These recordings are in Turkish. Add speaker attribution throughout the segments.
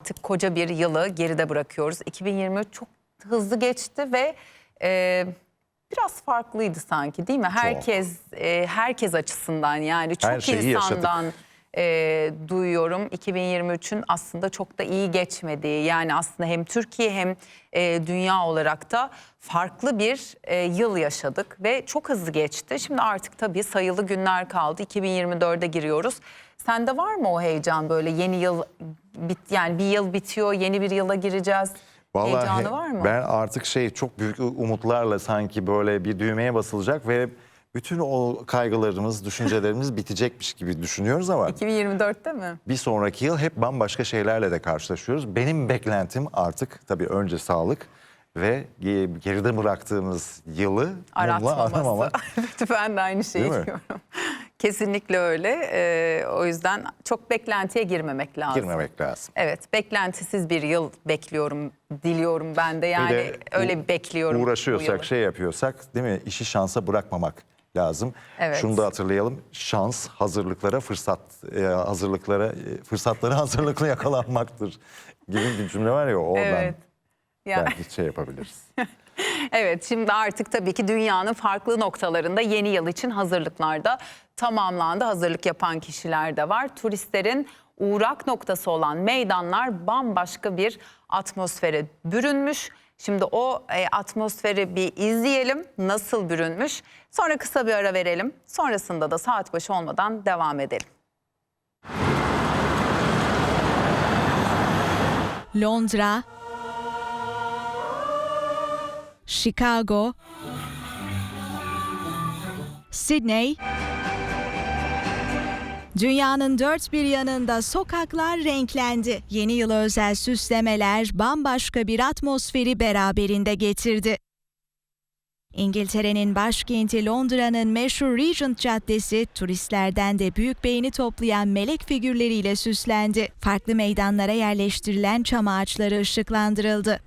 Speaker 1: Artık koca bir yılı geride bırakıyoruz. 2023 çok hızlı geçti ve e, biraz farklıydı sanki değil mi? Herkes e, herkes açısından yani çok
Speaker 2: Her şeyi yaşadık.
Speaker 1: insandan e, duyuyorum 2023'ün aslında çok da iyi geçmediği yani aslında hem Türkiye hem e, dünya olarak da farklı bir e, yıl yaşadık ve çok hızlı geçti. Şimdi artık tabii sayılı günler kaldı 2024'e giriyoruz. Sende var mı o heyecan böyle yeni yıl bit yani bir yıl bitiyor yeni bir yıla gireceğiz. Heyecanı
Speaker 2: he-
Speaker 1: var mı?
Speaker 2: ben artık şey çok büyük umutlarla sanki böyle bir düğmeye basılacak ve bütün o kaygılarımız, düşüncelerimiz bitecekmiş gibi düşünüyoruz ama
Speaker 1: 2024'te mi?
Speaker 2: bir sonraki yıl hep bambaşka şeylerle de karşılaşıyoruz. Benim beklentim artık tabii önce sağlık ve ge- geride bıraktığımız yılı mumla
Speaker 1: Aratmaması.
Speaker 2: aramamak.
Speaker 1: Evet, ben de aynı şeyi
Speaker 2: Değil mi?
Speaker 1: diyorum. Kesinlikle öyle. Ee, o yüzden çok beklentiye girmemek lazım.
Speaker 2: girmemek lazım.
Speaker 1: Evet, beklentisiz bir yıl bekliyorum, diliyorum ben de. Yani
Speaker 2: de
Speaker 1: öyle bir bekliyorum.
Speaker 2: Uğraşıyorsak, şey yapıyorsak değil mi? İşi şansa bırakmamak lazım.
Speaker 1: Evet.
Speaker 2: Şunu da hatırlayalım. Şans hazırlıklara fırsat e, hazırlıklara e, fırsatları hazırlıklı yakalanmaktır gibi bir cümle var ya oradan
Speaker 1: Evet. Ya,
Speaker 2: belki şey yapabiliriz.
Speaker 1: evet, şimdi artık tabii ki dünyanın farklı noktalarında yeni yıl için hazırlıklarda tamamlandı. Hazırlık yapan kişiler de var. Turistlerin uğrak noktası olan meydanlar bambaşka bir atmosfere bürünmüş. Şimdi o e, atmosferi bir izleyelim nasıl bürünmüş. Sonra kısa bir ara verelim. Sonrasında da saat başı olmadan devam edelim.
Speaker 3: Londra, Chicago, Sydney, Dünyanın dört bir yanında sokaklar renklendi. Yeni yıla özel süslemeler bambaşka bir atmosferi beraberinde getirdi. İngiltere'nin başkenti Londra'nın meşhur Regent Caddesi turistlerden de büyük beğeni toplayan melek figürleriyle süslendi. Farklı meydanlara yerleştirilen çam ağaçları ışıklandırıldı.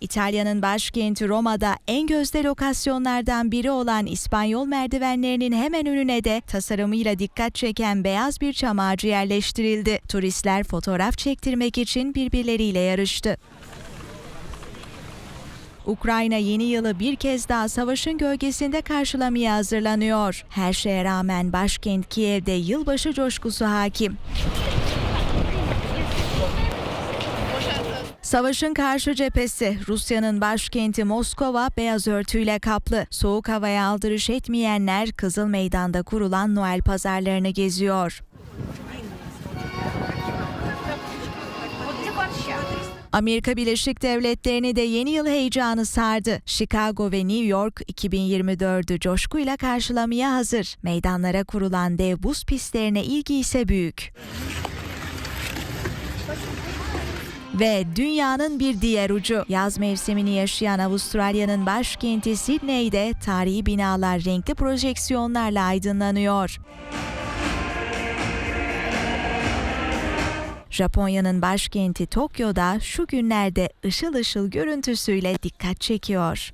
Speaker 3: İtalya'nın başkenti Roma'da en gözde lokasyonlardan biri olan İspanyol merdivenlerinin hemen önüne de tasarımıyla dikkat çeken beyaz bir çam ağacı yerleştirildi. Turistler fotoğraf çektirmek için birbirleriyle yarıştı. Ukrayna yeni yılı bir kez daha savaşın gölgesinde karşılamaya hazırlanıyor. Her şeye rağmen başkent Kiev'de yılbaşı coşkusu hakim. Savaşın karşı cephesi Rusya'nın başkenti Moskova beyaz örtüyle kaplı. Soğuk havaya aldırış etmeyenler Kızıl Meydan'da kurulan Noel pazarlarını geziyor. Amerika Birleşik Devletleri'ni de yeni yıl heyecanı sardı. Chicago ve New York 2024'ü coşkuyla karşılamaya hazır. Meydanlara kurulan dev buz pistlerine ilgi ise büyük. Ve dünyanın bir diğer ucu yaz mevsimini yaşayan Avustralya'nın başkenti Sydney'de tarihi binalar renkli projeksiyonlarla aydınlanıyor. Japonya'nın başkenti Tokyo'da şu günlerde ışıl ışıl görüntüsüyle dikkat çekiyor.